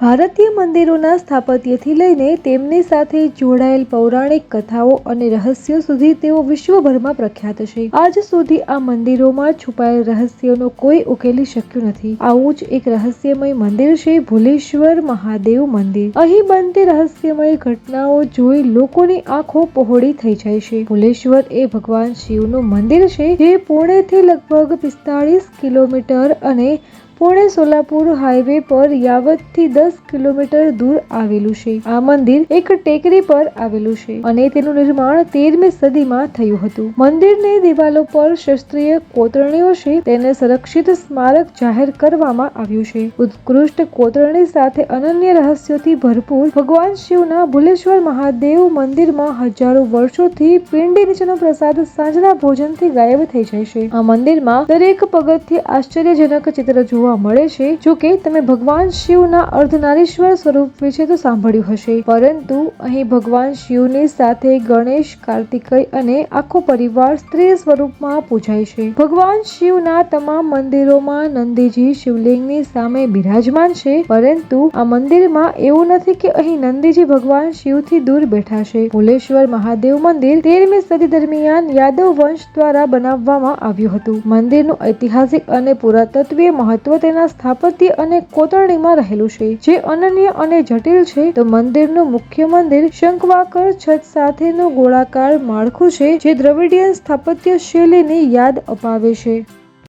ભારતીય મંદિરોના સ્થાપત્યથી લઈને તેમની સાથે જોડાયેલ પૌરાણિક કથાઓ અને રહસ્યો સુધી તેઓ વિશ્વભરમાં પ્રખ્યાત છે. આજ સુધી આ મંદિરોમાં છુપાયેલ રહસ્યોનો કોઈ ઉકેલી શક્યું નથી. આવું જ એક રહસ્યમય મંદિર છે, ભુલેશ્વર મહાદેવ મંદિર. અહીં બનતી રહસ્યમય ઘટનાઓ જોઈ લોકોની આંખો પહોળી થઈ જાય છે. ભુલેશ્વર એ ભગવાન શિવનું મંદિર છે, જે પુણેથી લગભગ પિસ્તાળીસ કિલોમીટર અને પુણે સોલાપુર હાઈવે પર યાવતથી દસ કિલોમીટર દૂર આવેલું છે. આ મંદિર એક ટેકરી પર આવેલું છે અને તેનું નિર્માણ તેરમી સદીમાં થયું હતું. મંદિરને દિવાલો પર શાસ્ત્રીય કોતરણીઓ છે તેને સંરક્ષિત સ્મારક જાહેર કરવામાં આવ્યું છે. ઉત્કૃષ્ટ કોતરણી સાથે અનન્ય રહસ્યોથી ભરપૂર ભગવાન શિવના ભુલેશ્વર મહાદેવ મંદિરમાં હજારો વર્ષોથી પિંડી નીચેનો પ્રસાદ સાંજના ભોજનથી ગાયબ થઈ જાય છે. આ મંદિરમાં દરેક પગથિયે આશ્ચર્યજનક ચિત્ર જોવા મળે છે. જો કે તમે ભગવાન શિવના અર્ધનારીશ્વર સ્વરૂપ વિશે તો સાંભળ્યું હશે. પરંતુ અહીં ભગવાન શિવની સાથે ગણેશ, કાર્તિકેય અને આખો પરિવાર સ્ત્રી સ્વરૂપમાં પૂજાય છે. ભગવાન શિવના તમામ મંદિરોમાં નંદીજી શિવલિંગની સામે બિરાજમાન છે. પરંતુ આ મંદિરમાં એવું નથી કે અહીં નંદીજી ભગવાન શિવથી દૂર બેઠા છે. ભુલેશ્વર મહાદેવ મંદિર તેરમી સદી દરમિયાન યાદવ વંશ દ્વારા બનાવવામાં આવ્યું હતું. મંદિરનું ઐતિહાસિક અને પુરાતત્વીય મહત્વ તેના સ્થાપત્ય અને કોતરણીમાં રહેલું છે. જે અનન્ય અને જટિલ છે. તો મંદિરનું મુખ્ય મંદિર શંકવાકર છત સાથેનું ગોળાકાર માળખું છે, જે દ્રવિડિયન સ્થાપત્ય શૈલીની યાદ અપાવે છે.